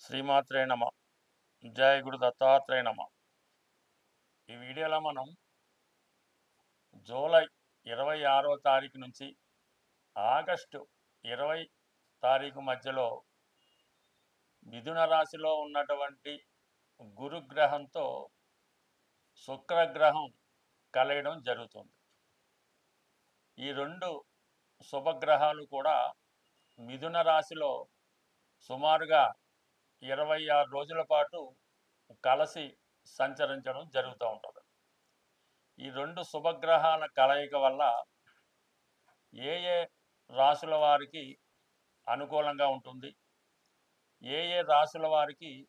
శ్రీమాత్రే నమ. జయ గురు దత్తాత్రేయ నమ. ఈ వీడియోలో మనం జూలై ఇరవై ఆరో తారీఖు నుంచి ఆగస్టు ఇరవై తారీఖు మధ్యలో మిథున రాశిలో ఉన్నటువంటి గురుగ్రహంతో శుక్రగ్రహం కలయడం జరుగుతుంది. ఈ రెండు శుభగ్రహాలు కూడా మిథున రాశిలో సుమారుగా ఇరవై ఆరు రోజుల పాటు కలిసి సంచరించడం జరుగుతూ ఉంటుంది. ఈ రెండు శుభగ్రహాల కలయిక వల్ల ఏ ఏ రాశుల వారికి అనుకూలంగా ఉంటుంది? ఏ ఏ రాశుల వారికి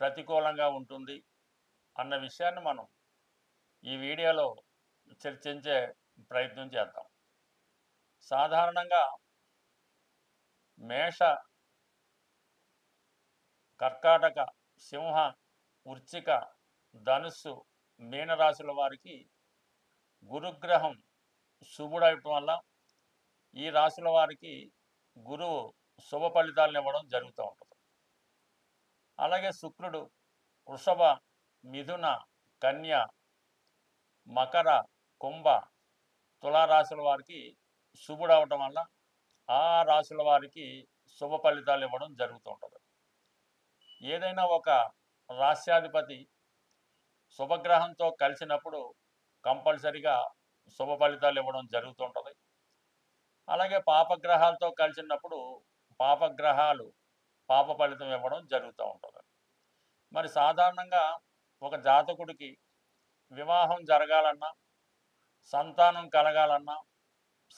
ప్రతికూలంగా ఉంటుంది? అన్న విషయాన్ని మనం ఈ వీడియోలో చర్చించే ప్రయత్నం చేద్దాం. సాధారణంగా మేష కర్కాటక సింహ వృచ్చిక ధనుస్సు మీనరాశుల వారికి గురుగ్రహం శుభుడవటం వల్ల ఈ రాశుల వారికి గురువు శుభ ఫలితాలను ఇవ్వడం జరుగుతూ ఉంటుంది. అలాగే శుక్రుడు వృషభ మిథున కన్య మకర కుంభ తులారాశుల వారికి శుభుడవటం వల్ల ఆ రాశుల వారికి శుభ ఫలితాలు ఇవ్వడం జరుగుతూ ఉంటుంది. ఏదైనా ఒక రాష్ట్రాధిపతి శుభగ్రహంతో కలిసినప్పుడు కంపల్సరిగా శుభ ఫలితాలు ఇవ్వడం జరుగుతుంటుంది అలాగే పాపగ్రహాలతో కలిసినప్పుడు పాపగ్రహాలు పాప ఫలితం ఇవ్వడం జరుగుతూ ఉంటుంది. మరి సాధారణంగా ఒక జాతకుడికి వివాహం జరగాలన్నా సంతానం కలగాలన్నా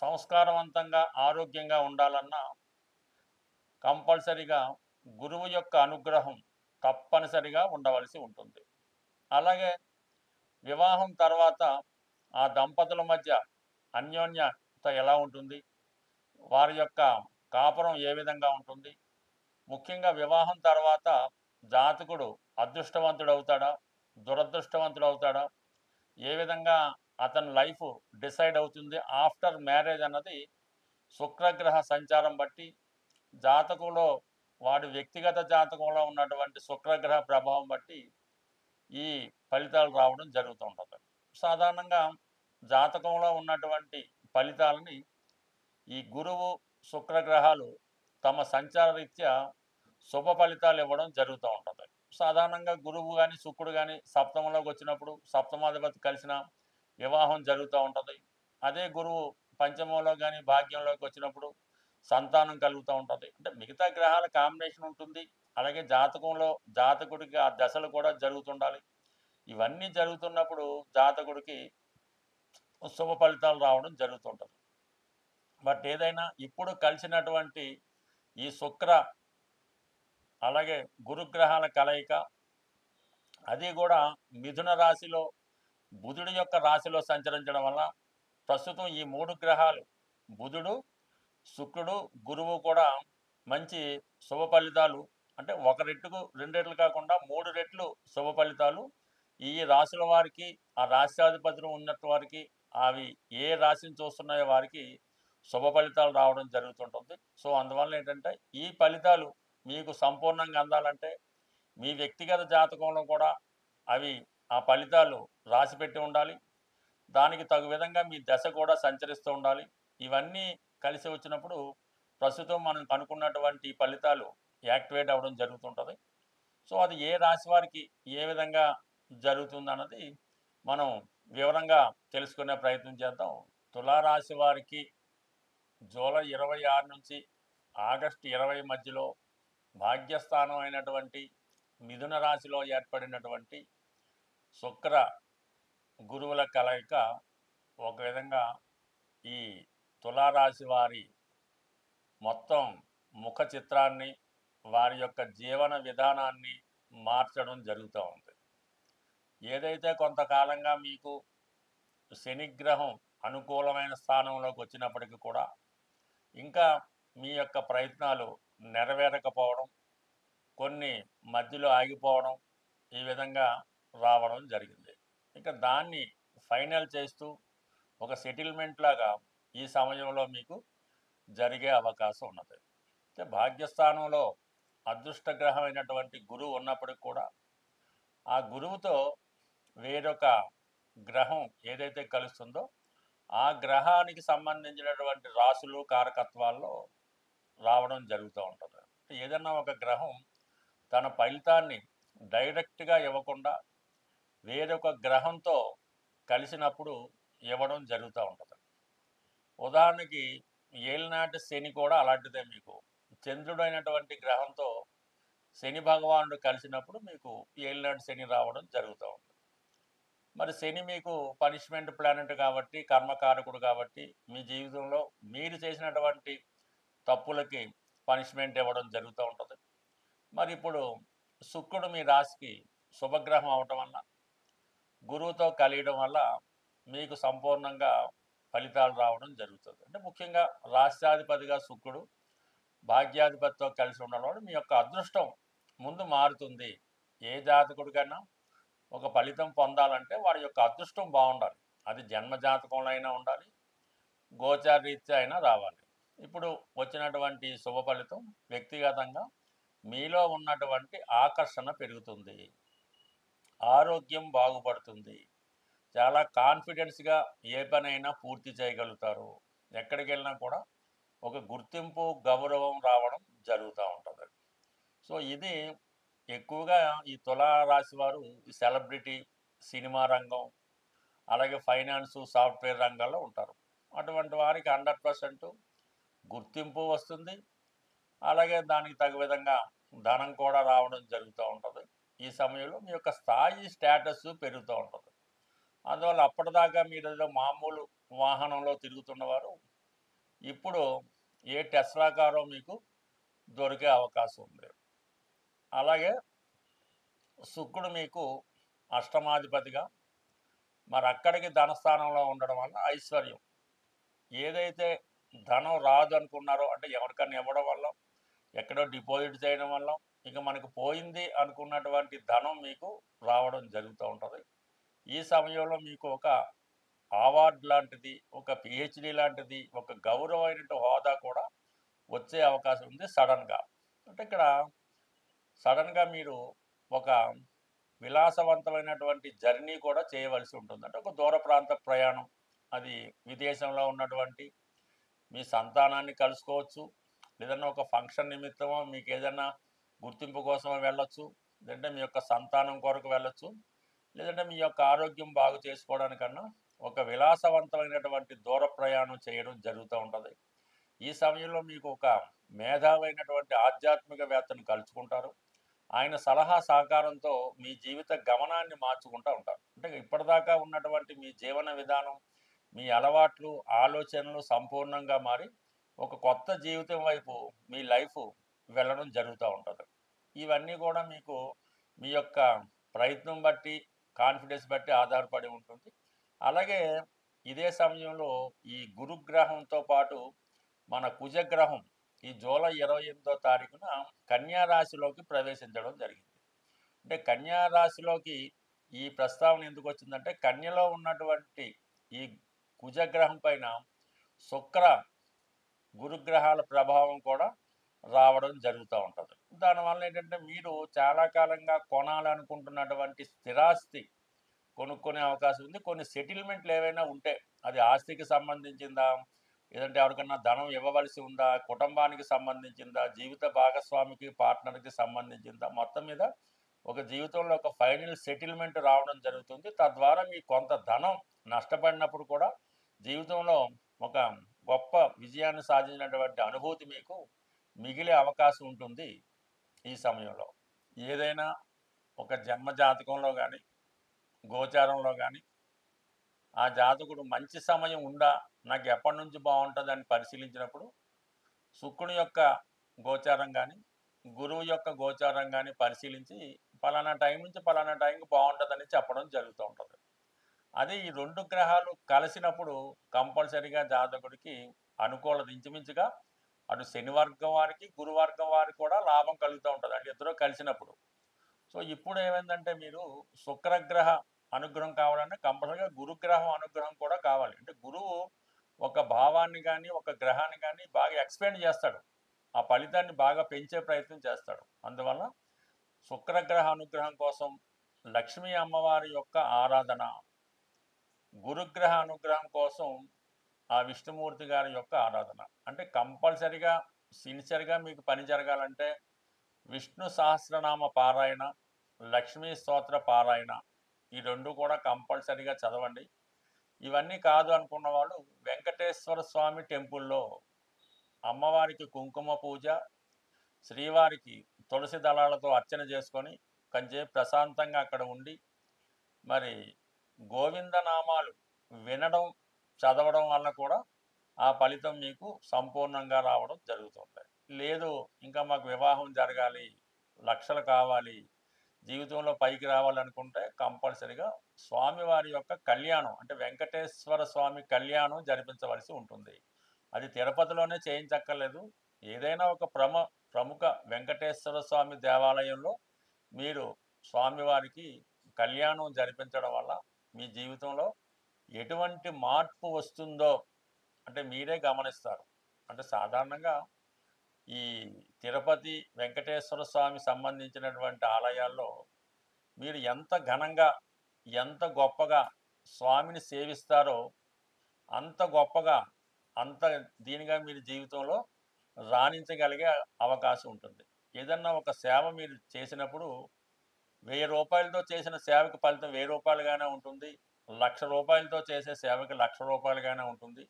సంస్కారవంతంగా ఆరోగ్యంగా ఉండాలన్నా కంపల్సరిగా గురువు యొక్క అనుగ్రహం తప్పనిసరిగా ఉండవలసి ఉంటుంది. అలాగే వివాహం తర్వాత ఆ దంపతుల మధ్య అన్యోన్యత ఎలా ఉంటుంది? వారి యొక్క కాపురం ఏ విధంగా ఉంటుంది? ముఖ్యంగా వివాహం తర్వాత జాతకుడు అదృష్టవంతుడు అవుతాడా దురదృష్టవంతుడు అవుతాడా ఏ విధంగా అతని లైఫ్ డిసైడ్ అవుతుంది. ఆఫ్టర్ మ్యారేజ్ అన్నది శుక్రగ్రహ సంచారం బట్టి జాతకంలో వాడి వ్యక్తిగత జాతకంలో ఉన్నటువంటి శుక్రగ్రహ ప్రభావం బట్టి ఈ ఫలితాలు రావడం జరుగుతూ ఉంటుంది. సాధారణంగా జాతకంలో ఉన్నటువంటి ఫలితాలని ఈ గురువు శుక్రగ్రహాలు తమ సంచార రీత్యా శుభ ఫలితాలు ఇవ్వడం జరుగుతూ ఉంటుంది. సాధారణంగా గురువు కానీ శుక్రుడు కానీ సప్తమంలోకి వచ్చినప్పుడు సప్తమాధిపతి కలిసిన వివాహం జరుగుతూ ఉంటుంది. అదే గురువు పంచమంలో కానీ భాగ్యంలోకి వచ్చినప్పుడు సంతానం కలుగుతూ ఉంటుంది. అంటే మిగతా గ్రహాల కాంబినేషన్ ఉంటుంది. అలాగే జాతకంలో జాతకుడికి ఆ దశలు కూడా జరుగుతుండాలి. ఇవన్నీ జరుగుతున్నప్పుడు జాతకుడికి శుభ ఫలితాలు రావడం జరుగుతుంటుంది. బట్ ఏదైనా ఇప్పుడు కలిసినటువంటి ఈ శుక్ర అలాగే గురుగ్రహాల కలయిక అది కూడా మిథున రాశిలో బుధుడి యొక్క రాశిలో సంచరించడం వల్ల ప్రస్తుతం ఈ మూడు గ్రహాలు బుధుడు శుక్రుడు గురువు కూడా మంచి శుభ ఫలితాలు. అంటే ఒక రెట్టుకు రెండు రెట్లు కాకుండా మూడు రెట్లు శుభ ఫలితాలు. ఈ రాశుల వారికి ఆ రాష్ట్రాధిపతులు ఉన్నట్టు వారికి అవి ఏ రాశిని చూస్తున్నాయో వారికి శుభ ఫలితాలు రావడం జరుగుతుంటుంది. సో అందువల్ల ఏంటంటే ఈ ఫలితాలు మీకు సంపూర్ణంగా అందాలంటే మీ వ్యక్తిగత జాతకంలో కూడా అవి ఆ ఫలితాలు రాసి పెట్టి ఉండాలి. దానికి తగు విధంగా మీ దశ కూడా సంచరిస్తూ ఉండాలి. ఇవన్నీ కలిసి వచ్చినప్పుడు ప్రస్తుతం మనం కనుక్కున్నటువంటి ఫలితాలు యాక్టివేట్ అవ్వడం జరుగుతుంటుంది. సో అది ఏ రాశి వారికి ఏ విధంగా జరుగుతుంది అన్నది మనం వివరంగా తెలుసుకునే ప్రయత్నం చేద్దాం. తులారాశి వారికి జూలై ఇరవై ఆరు నుంచి ఆగస్టు ఇరవై మధ్యలో భాగ్యస్థానం అయినటువంటి మిథున రాశిలో ఏర్పడినటువంటి శుక్ర గురువుల కలయిక ఒక విధంగా ఈ తులారాశి వారి మొత్తం ముఖ చిత్రాన్ని వారి యొక్క జీవన విధానాన్ని మార్చడం జరుగుతూ ఉంది. ఏదైతే కొంతకాలంగా మీకు శనిగ్రహం అనుకూలమైన స్థానంలోకి వచ్చినప్పటికీ కూడా ఇంకా మీ యొక్క ప్రయత్నాలు నెరవేరకపోవడం కొన్ని మధ్యలో ఆగిపోవడం ఈ విధంగా రావడం జరిగింది. ఇంకా దాన్ని ఫైనల్ చేస్తూ ఒక సెటిల్మెంట్ లాగా ఈ సమయంలో మీకు జరిగే అవకాశం ఉన్నది. అయితే భాగ్యస్థానంలో అదృష్ట గ్రహం అయినటువంటి గురువు ఉన్నప్పటికి కూడా ఆ గురువుతో వేరొక గ్రహం ఏదైతే కలుస్తుందో ఆ గ్రహానికి సంబంధించినటువంటి రాసులు కారకత్వాల్లో రావడం జరుగుతూ ఉంటుంది. ఏదన్నా ఒక గ్రహం తన ఫలితాన్ని డైరెక్ట్గా ఇవ్వకుండా వేరొక గ్రహంతో కలిసినప్పుడు ఇవ్వడం జరుగుతూ ఉంటుంది. ఉదాహరణకి ఏలినాటి శని కూడా అలాంటిదే మీకు. చంద్రుడైనటువంటి గ్రహంతో శని భగవానుడు కలిసినప్పుడు మీకు ఏలినాటి శని రావడం జరుగుతూ ఉంటుంది. మరి శని మీకు పనిష్మెంట్ ప్లానెట్ కాబట్టి కర్మకారకుడు కాబట్టి మీ జీవితంలో మీరు చేసినటువంటి తప్పులకి పనిష్మెంట్ ఇవ్వడం జరుగుతూ ఉంటుంది. మరి ఇప్పుడు శుక్రుడు మీ రాశికి శుభగ్రహం అవటం వల్ల గురువుతో కలియడం వల్ల మీకు సంపూర్ణంగా ఫలితాలు రావడం జరుగుతుంది. అంటే ముఖ్యంగా రాష్ట్రాధిపతిగా శుక్రుడు భాగ్యాధిపతితో కలిసి ఉండడం వల్ల మీ యొక్క అదృష్టం ముందు మారుతుంది. ఏ జాతకుడికైనా ఒక ఫలితం పొందాలంటే వాడి యొక్క అదృష్టం బాగుండాలి. అది జన్మ జాతకంలో అయినా ఉండాలి గోచార రీత్యా అయినా రావాలి. ఇప్పుడు వచ్చినటువంటి శుభ ఫలితం వ్యక్తిగతంగా మీలో ఉన్నటువంటి ఆకర్షణ పెరుగుతుంది. ఆరోగ్యం బాగుపడుతుంది. చాలా కాన్ఫిడెన్స్గా ఏ పనైనా పూర్తి చేయగలుగుతారు. ఎక్కడికి వెళ్ళినా కూడా ఒక గుర్తింపు గౌరవం రావడం జరుగుతూ ఉంటుంది. సో ఇది ఎక్కువగా ఈ తులా రాశి వారు ఈ సెలబ్రిటీ సినిమా రంగం అలాగే ఫైనాన్స్ సాఫ్ట్వేర్ రంగాల్లో ఉంటారు. అటువంటి వారికి హండ్రెడ్ పర్సెంట్ గుర్తింపు వస్తుంది. అలాగే దానికి తగు విధంగా ధనం కూడా రావడం జరుగుతూ ఉంటుంది. ఈ సమయంలో మీ యొక్క స్థాయి స్టేటస్ పెరుగుతూ ఉంటుంది. అందువల్ల అప్పటిదాకా మీరు ఏదో మామూలు వాహనంలో తిరుగుతున్నవారు ఇప్పుడు ఏ టెస్లా కారో మీకు దొరికే అవకాశం ఉంది. అలాగే శుక్రుడు మీకు అష్టమాధిపతిగా మరి అక్కడికి ధనస్థానంలో ఉండడం వల్ల ఐశ్వర్యం. ఏదైతే ధనం రాదు అనుకున్నారో అంటే ఎవరికన్నా ఇవ్వడం వల్ల ఎక్కడో డిపాజిట్ చేయడం వల్ల ఇక మనకు పోయింది అనుకున్నటువంటి ధనం మీకు రావడం జరుగుతూ ఉంటుంది. ఈ సమయంలో మీకు ఒక అవార్డు లాంటిది ఒక పిహెచ్డి లాంటిది ఒక గౌరవమైన హోదా కూడా వచ్చే అవకాశం ఉంది సడన్గా. అంటే ఇక్కడ సడన్గా మీరు ఒక విలాసవంతమైనటువంటి జర్నీ కూడా చేయవలసి ఉంటుంది. అంటే ఒక దూర ప్రాంత ప్రయాణం అది విదేశంలో ఉన్నటువంటి మీ సంతానాన్ని కలుసుకోవచ్చు. లేదన్నా ఒక ఫంక్షన్ నిమిత్తమో మీకు ఏదైనా గుర్తింపు కోసం వెళ్ళొచ్చు. లేదంటే మీ యొక్క సంతానం కొరకు వెళ్ళొచ్చు. లేదంటే మీ యొక్క ఆరోగ్యం బాగు చేసుకోవడానికన్నా ఒక విలాసవంతమైనటువంటి దూర ప్రయాణం చేయడం జరుగుతూ ఉంటుంది. ఈ సమయంలో మీకు ఒక మేధావైనటువంటి ఆధ్యాత్మికవేత్తను కలుసుకుంటారు ఆయన సలహా సహకారంతో మీ జీవిత గమనాన్ని మార్చుకుంటూ ఉంటారు. అంటే ఇప్పటిదాకా ఉన్నటువంటి మీ జీవన విధానం మీ అలవాట్లు ఆలోచనలు సంపూర్ణంగా మారి ఒక కొత్త జీవితం వైపు మీ లైఫ్ వెళ్ళడం జరుగుతూ ఉంటుంది. ఇవన్నీ కూడా మీకు మీ యొక్క ప్రయత్నం బట్టి కాన్ఫిడెన్స్ బట్టి ఆధారపడి ఉంటుంది. అలాగే ఇదే సమయంలో ఈ గురుగ్రహంతో పాటు మన కుజగ్రహం ఈ జూలై ఇరవై ఎనిమిదో తారీఖున కన్యారాశిలోకి ప్రవేశించడం జరిగింది. అంటే కన్యా రాశిలోకి ఈ ప్రస్తావన ఎందుకు వచ్చిందంటే కన్యలో ఉన్నటువంటి ఈ కుజగ్రహం పైన శుక్ర గురుగ్రహాల ప్రభావం కూడా రావడం జరుగుతూ ఉంటుంది. దానివల్ల ఏంటంటే మీరు చాలా కాలంగా కొనాలనుకుంటున్నటువంటి స్థిరాస్తి కొనుక్కునే అవకాశం ఉంది. కొన్ని సెటిల్మెంట్లు ఏవైనా ఉంటే అది ఆస్తికి సంబంధించిందా? లేదంటే ఎవరికన్నా ధనం ఇవ్వవలసి ఉందా? కుటుంబానికి సంబంధించిందా? జీవిత భాగస్వామికి పార్ట్నర్కి సంబంధించిందా? మొత్తం మీద ఒక జీవితంలో ఒక ఫైనల్ సెటిల్మెంట్ రావడం జరుగుతుంది. తద్వారా మీ కొంత ధనం నష్టపడినప్పుడు కూడా జీవితంలో ఒక గొప్ప విజయాన్ని సాధించినటువంటి అనుభూతి మీకు మిగిలే అవకాశం ఉంటుంది ఈ సమయంలో. ఏదైనా ఒక జన్మ జాతకంలో కానీ గోచారంలో కానీ ఆ జాతకుడు మంచి సమయం ఉందా నాకు ఎప్పటి నుంచి బాగుంటుంది అని పరిశీలించినప్పుడు శుక్రుని యొక్క గోచారం కానీ గురువు యొక్క గోచారం కానీ పరిశీలించి పలానా టైం నుంచి పలానా టైంకి బాగుంటుందని చెప్పడం జరుగుతూ ఉంటుంది. అదే ఈ రెండు గ్రహాలు కలిసినప్పుడు కంపల్సరిగా జాతకుడికి అనుకూలత ఇంచుమించుగా అటు శని వర్గం వారికి గురువర్గం వారికి కూడా లాభం కలుగుతూ ఉంటుంది అంటే ఇద్దరు కలిసినప్పుడు. సో ఇప్పుడు ఏమైందంటే మీరు శుక్రగ్రహ అనుగ్రహం కావాలంటే కంపల్సరిగా గురుగ్రహం అనుగ్రహం కూడా కావాలి. అంటే గురువు ఒక భావాన్ని కానీ ఒక గ్రహాన్ని కానీ బాగా ఎక్స్పెండ్ చేస్తాడు. ఆ ఫలితాన్ని బాగా పెంచే ప్రయత్నం చేస్తాడు. అందువల్ల శుక్రగ్రహ అనుగ్రహం కోసం లక్ష్మీ అమ్మవారి యొక్క ఆరాధన గురుగ్రహ అనుగ్రహం కోసం ఆ విష్ణుమూర్తి గారి యొక్క ఆరాధన. అంటే కంపల్సరిగా సిన్సియర్గా మీకు పని జరగాలంటే విష్ణు సహస్రనామ పారాయణ లక్ష్మీ స్తోత్ర పారాయణ ఈ రెండు కూడా కంపల్సరిగా చదవండి. ఇవన్నీ కాదు అనుకున్న వాళ్ళు వెంకటేశ్వర స్వామి టెంపుల్లో అమ్మవారికి కుంకుమ పూజ శ్రీవారికి తులసి దళాలతో అర్చన చేసుకొని కొంచెం ప్రశాంతంగా అక్కడ ఉండి మరి గోవిందనామాలు వినడం చదవడం వల్ల కూడా ఆ ఫలితం మీకు సంపూర్ణంగా రావడం జరుగుతుంది లేదు ఇంకా మాకు వివాహం జరగాలి లక్షలు కావాలి జీవితంలో పైకి రావాలనుకుంటే కంపల్సరిగా స్వామివారి యొక్క కళ్యాణం అంటే వెంకటేశ్వర స్వామి కళ్యాణం జరిపించవలసి ఉంటుంది. అది తిరుపతిలోనే చేయించక్కర్లేదు. ఏదైనా ఒక ప్రమ ప్రముఖ వెంకటేశ్వర స్వామి దేవాలయంలో మీరు స్వామివారికి కళ్యాణం జరిపించడం వల్ల మీ జీవితంలో ఎటువంటి మార్పు వస్తుందో అంటే మీరే గమనిస్తారు. అంటే సాధారణంగా ఈ తిరుపతి వెంకటేశ్వర స్వామి సంబంధించినటువంటి ఆలయాల్లో మీరు ఎంత ఘనంగా ఎంత గొప్పగా స్వామిని సేవిస్తారో అంత గొప్పగా అంత దీనిగా మీరు జీవితంలో రాణించగలిగే అవకాశం ఉంటుంది. ఏదన్నా ఒక సేవ మీరు చేసినప్పుడు వెయ్యి రూపాయలతో చేసిన సేవకి ఫలితం వెయ్యి రూపాయలుగానే ఉంటుంది. లక్ష రూపాయలతో చేసే సేవకి లక్ష రూపాయలుగానే ఉంటుంది.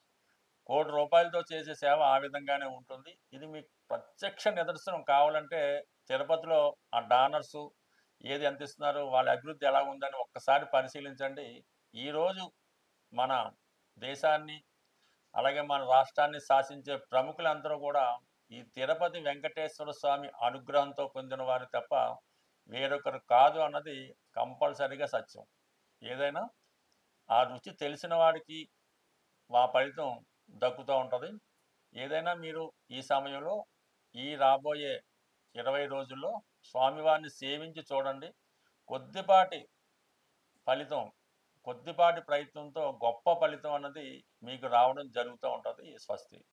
కోటి రూపాయలతో చేసే సేవ ఆ విధంగానే ఉంటుంది. ఇది మీకు ప్రత్యక్ష నిదర్శనం కావాలంటే తిరుపతిలో ఆ డానర్సు ఏది ఎంత ఇస్తున్నారు వాళ్ళ అభివృద్ధి ఎలా ఉందని ఒక్కసారి పరిశీలించండి. ఈరోజు మన దేశాన్ని అలాగే మన రాష్ట్రాన్ని శాసించే ప్రముఖులందరూ కూడా ఈ తిరుపతి వెంకటేశ్వర స్వామి అనుగ్రహంతో పొందిన వారు తప్ప వేరొకరు కాదు అన్నది కంపల్సరిగా సత్యం. ఏదైనా ఆ రుచి తెలిసిన వాడికి ఆ ఫలితం దక్కుతూ ఉంటుంది. ఏదైనా మీరు ఈ సమయంలో ఈ రాబోయే ఇరవై రోజుల్లో స్వామివారిని సేవించి చూడండి. కొద్దిపాటి ఫలితం కొద్దిపాటి ప్రయత్నంతో గొప్ప ఫలితం అన్నది మీకు రావడం జరుగుతూ ఉంటుంది. స్వస్తి.